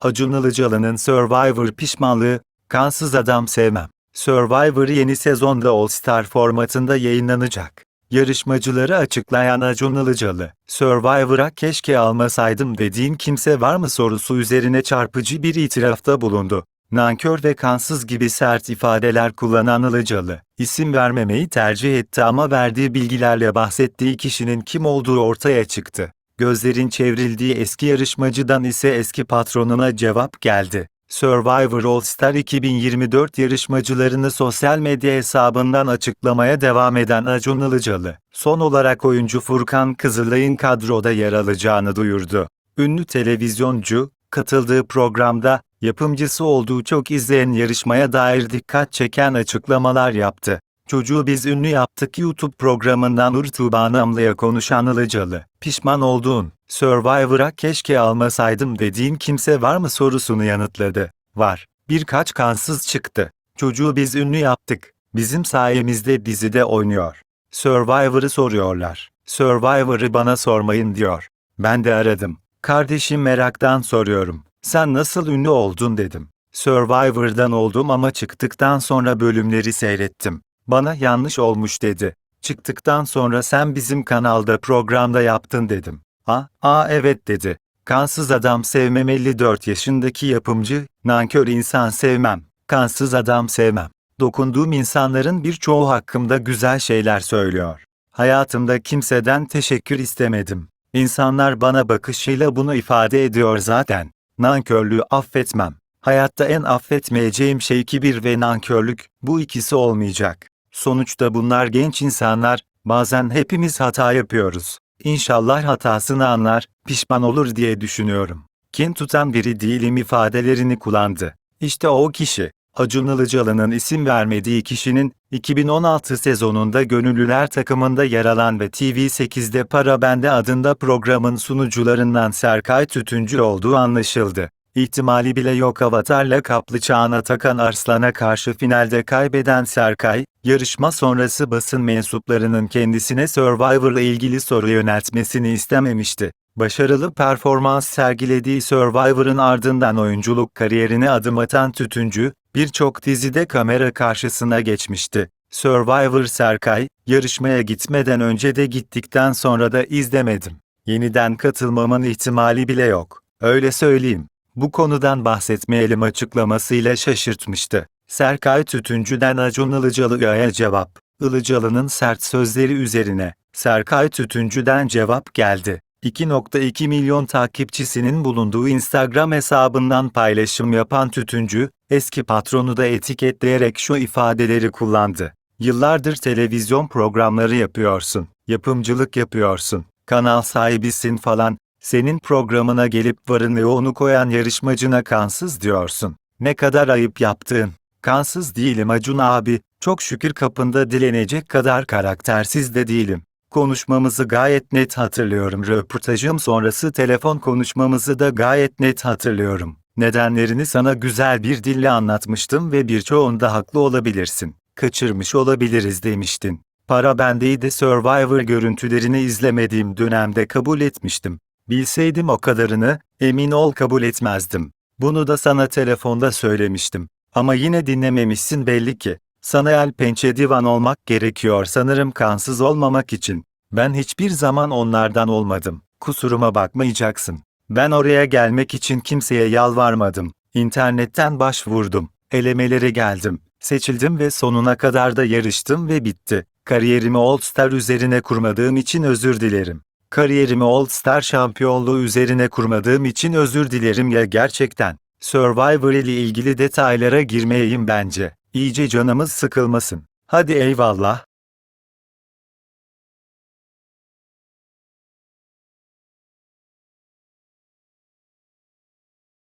Acun Ilıcalı'nın Survivor pişmanlığı, kansız adam sevmem. Survivor yeni sezonda All Star formatında yayınlanacak. Yarışmacıları açıklayan Acun Ilıcalı, Survivor'a keşke almasaydım dediğin kimse var mı sorusu üzerine çarpıcı bir itirafta bulundu. Nankör ve kansız gibi sert ifadeler kullanan Ilıcalı, isim vermemeyi tercih etti ama verdiği bilgilerle bahsettiği kişinin kim olduğu ortaya çıktı. Gözlerin çevrildiği eski yarışmacıdan ise eski patronuna cevap geldi. Survivor All Star 2024 yarışmacılarını sosyal medya hesabından açıklamaya devam eden Acun Ilıcalı, son olarak oyuncu Furkan Kızılay'ın kadroda yer alacağını duyurdu. Ünlü televizyoncu, katıldığı programda, yapımcısı olduğu çok izleyen yarışmaya dair dikkat çeken açıklamalar yaptı. Çocuğu biz ünlü yaptık YouTube programından Nur Tuğba Namlı'ya konuşan Ilıcalı, pişman olduğun, Survivor'a keşke almasaydım dediğin kimse var mı sorusunu yanıtladı. Var. Birkaç kansız çıktı. Çocuğu biz ünlü yaptık. Bizim sayemizde dizide oynuyor. Survivor'ı soruyorlar. Survivor'ı bana sormayın diyor. Ben de aradım. Kardeşim meraktan soruyorum. Sen nasıl ünlü oldun dedim. Survivor'dan oldum ama çıktıktan sonra bölümleri seyrettim. Bana yanlış olmuş dedi. Çıktıktan sonra sen bizim kanalda programda yaptın dedim. A, a evet dedi. Kansız adam sevmem 54 yaşındaki yapımcı, nankör insan sevmem, kansız adam sevmem. Dokunduğum insanların birçoğu hakkımda güzel şeyler söylüyor. Hayatımda kimseden teşekkür istemedim. İnsanlar bana bakışıyla bunu ifade ediyor zaten. Nankörlüğü affetmem. Hayatta en affetmeyeceğim şey kibir ve nankörlük, bu ikisi olmayacak. Sonuçta bunlar genç insanlar, bazen hepimiz hata yapıyoruz. İnşallah hatasını anlar, pişman olur diye düşünüyorum. Kin tutan biri değilim ifadelerini kullandı. İşte o kişi. Acun Ilıcalı'nın isim vermediği kişinin, 2016 sezonunda Gönüllüler takımında yer alan ve TV8'de Para Bende adında programın sunucularından Serkay Tütüncü olduğu anlaşıldı. İhtimali bile yok avatarla kaplı Çağan takan Arslan'a karşı finalde kaybeden Serkay, yarışma sonrası basın mensuplarının kendisine Survivor'la ilgili soru yöneltmesini istememişti. Başarılı performans sergilediği Survivor'ın ardından oyunculuk kariyerine adım atan Tütüncü, birçok dizide kamera karşısına geçmişti. Survivor Serkay, yarışmaya gitmeden önce de gittikten sonra da izlemedim. Yeniden katılmamın ihtimali bile yok. Öyle söyleyeyim. Bu konudan bahsetmeyelim açıklamasıyla şaşırtmıştı. Serkay Tütüncü'den Acun Ilıcalı'ya cevap. Ilıcalı'nın sert sözleri üzerine, Serkay Tütüncü'den cevap geldi. 2.2 milyon takipçisinin bulunduğu Instagram hesabından paylaşım yapan Tütüncü, eski patronu da etiketleyerek şu ifadeleri kullandı. Yıllardır televizyon programları yapıyorsun, yapımcılık yapıyorsun, kanal sahibisin falan, senin programına gelip varın ve onu koyan yarışmacına kansız diyorsun. Ne kadar ayıp yaptığın. Kansız değilim Acun abi, çok şükür kapında dilenecek kadar karaktersiz de değilim. Konuşmamızı gayet net hatırlıyorum. Röportajım sonrası telefon konuşmamızı da gayet net hatırlıyorum. Nedenlerini sana güzel bir dille anlatmıştım ve birçoğunda haklı olabilirsin. Kaçırmış olabiliriz demiştin. Para bendeydi Survivor görüntülerini izlemediğim dönemde kabul etmiştim. Bilseydim o kadarını, emin ol kabul etmezdim. Bunu da sana telefonda söylemiştim. Ama yine dinlememişsin belli ki. Sana el pençe divan olmak gerekiyor sanırım kansız olmamak için. Ben hiçbir zaman onlardan olmadım. Kusuruma bakmayacaksın. Ben oraya gelmek için kimseye yalvarmadım. İnternetten başvurdum. Elemelere geldim. Seçildim ve sonuna kadar da yarıştım ve bitti. Kariyerimi All Star üzerine kurmadığım için özür dilerim. Kariyerimi All Star şampiyonluğu üzerine kurmadığım için özür dilerim ya gerçekten. Survivor ile ilgili detaylara girmeyeyim bence. İyice canımız sıkılmasın. Hadi eyvallah.